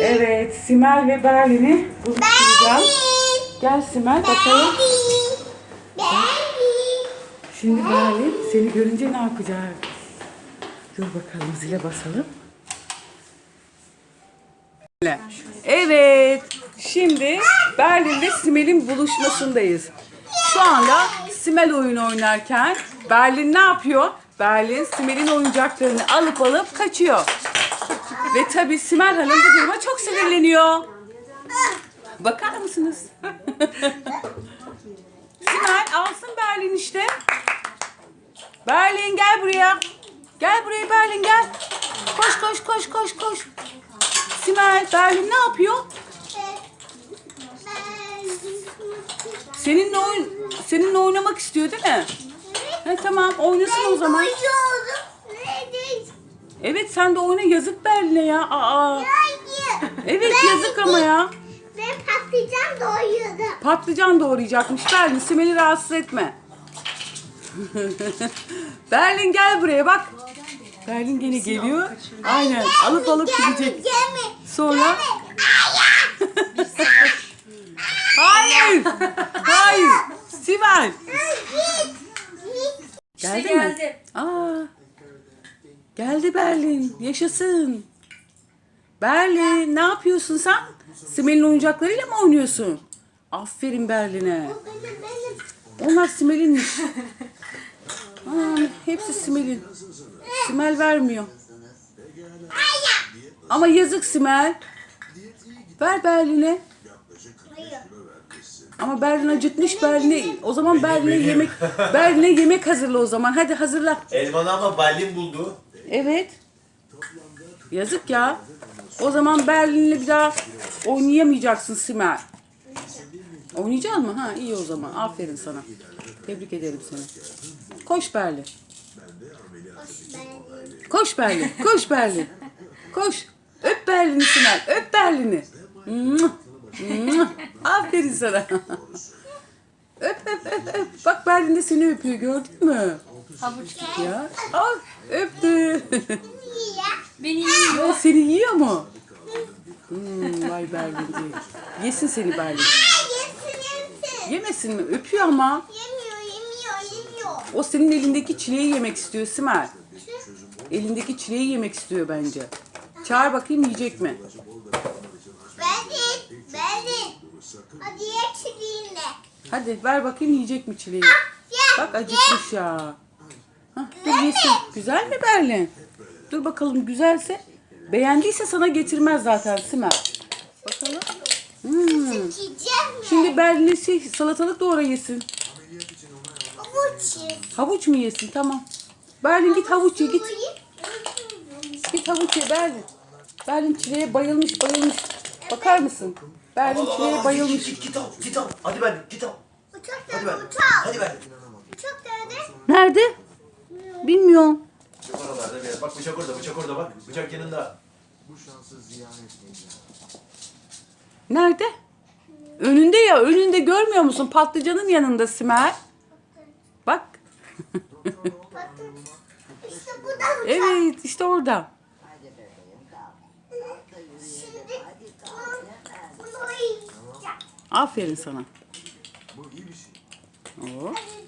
Evet, Simel ve Berlin'i buluşturacağım. Gel Simel bakalım. Şimdi Berlin seni görünce ne yapacak? Dur bakalım zile basalım. Evet, şimdi Berlin ve Simel'in buluşmasındayız. Şu anda Simel oyun oynarken Berlin ne yapıyor? Berlin Simel'in oyuncaklarını alıp alıp kaçıyor. Ve tabii Simel Hanım bu duruma çok sinirleniyor. Bakar mısınız? Simel alsın Berlin işte. Berlin gel buraya. Gel buraya Berlin gel. Koş koş koş koş koş. Simel Berlin ne yapıyor? Seninle oyun seninle oynamak istiyor değil mi? He, tamam oynasın o zaman. Evet sen de oyna yazık Berlin'e ya. Aa. Evet yazık ama ya. Ben patlıcan doyurdum. Patlıcan doğrayacakmış Berlin. Simel'i rahatsız etme. Berlin gel buraya bak. Berlin gene geliyor. Aynen alıp alıp gidecek. Sonra... Hayır. Hayır. Sibel. Geldi mi? Aa. Geldi Berlin. Yaşasın. Berlin ne yapıyorsun sen? Simel'in oyuncaklarıyla mı oynuyorsun? Aferin Berlin'e. Onlar Simel'inmiş. Aa, hepsi Simel'in. Simel vermiyor. Ama yazık Simel. Ver Berlin'e. Ama Berlin acıkmış Berlin'e. O zaman Berlin'e yemek Berlin'e yemek hazırla o zaman. Hadi hazırla. Elmanı ama Berlin buldu. Evet. Yazık ya. O zaman Berlin'le bir daha oynayamayacaksın Simel. Oynayacak mı? Ha iyi o zaman. Aferin sana. Tebrik ederim seni. Koş Berlin. Koş Berlin. Koş Berlin. Koş. Öp Berlin'i Simel. Öp Berlin'i. Aferin sana. öp öp öp öp. Bak Berlin de seni öpüyor gördün mü? Havuç Ya. Al öptü. Beni yiyor. Seni yiyor mu? Hmm, vay Berlin diye. Yesin seni Berlin. Yemesin mi? Öpüyor ama. Yemiyor yemiyor yemiyor. O senin elindeki çileği yemek istiyor Simel. Elindeki çileği yemek istiyor bence. Çağır bakayım yiyecek mi? Benim. Benim. Hadi ye çiğne. Hadi ver bakayım yiyecek mi çileği? Ye. Bak acıkmış ya. Hah, dur yesin. Güzel mi Berlin? Dur bakalım güzelse. Beğendiyse sana getirmez zaten Simel. Bakalım. Hmm. Mi? Şimdi Berlin'e şey, salatalık doğra yesin. Havuç ye. Havuç mu yesin? Tamam. Berlin git havuç ye git. Git havuç ye Berlin. Berlin çileğe bayılmış bayılmış. Bakar mısın? Berlin çileğe bayılmış. Git git al git al. Hadi Berlin git al. Uçak Hadi nerede Berlin. uçak? Hadi Berlin. Uçak nerede? Nerede? Bilmiyorum. Bıçak oralarda biraz. Bak bıçak orada bıçak orada bak. Bıçak yanında. Nerede? Önünde ya. Önünde görmüyor musun? Patlıcanın yanında Simel. Bak. İşte bu da uçak. Evet işte orada. Şimdi bunu, bunu yiyeceğim. Aferin sana. Oo. Hadi